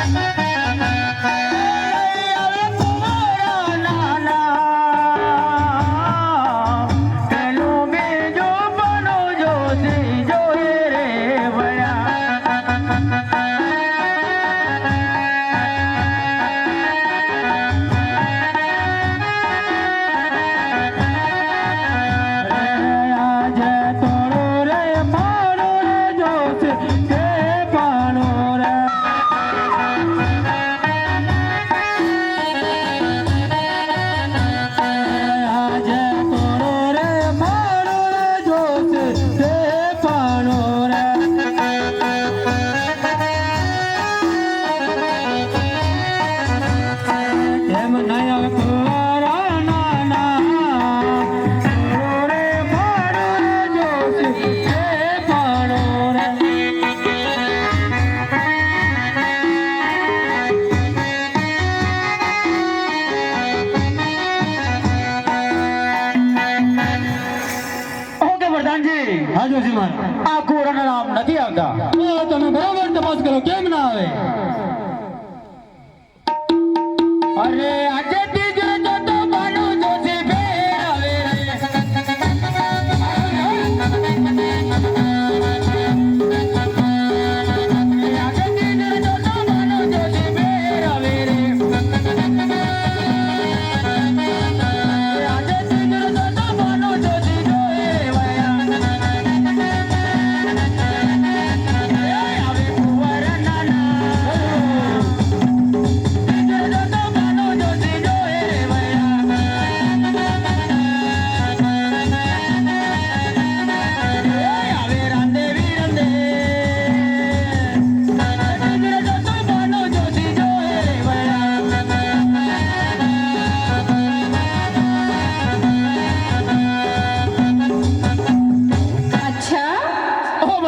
આવે પ્રધાનજી હા જોશી આ કુંવરાના નામ નથી આવતા. તમે બરાબર તપાસ કરો કેમ ના આવે? અરે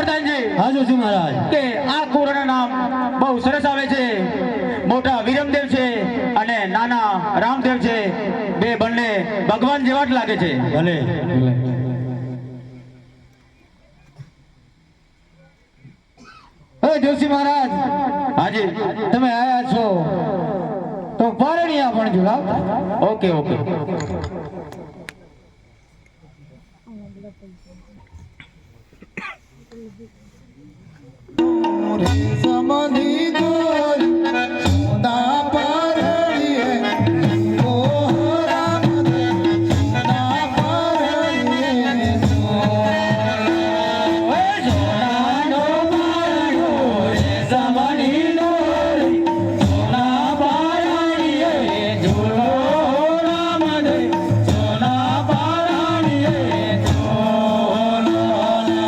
હા જોશી મહારાજ. કે આ કુરાના નામ બહુ સરસ આવે છે. મોટા વિરમદેવ છે અને નાના રામદેવ છે. બે બંને ભગવાન જેવા જ લાગે છે. ભલે. જોશી મહારાજ હાજી. તમે આયા છો. તો પારણિયા પણ જોડાવ. Okay okay. Samani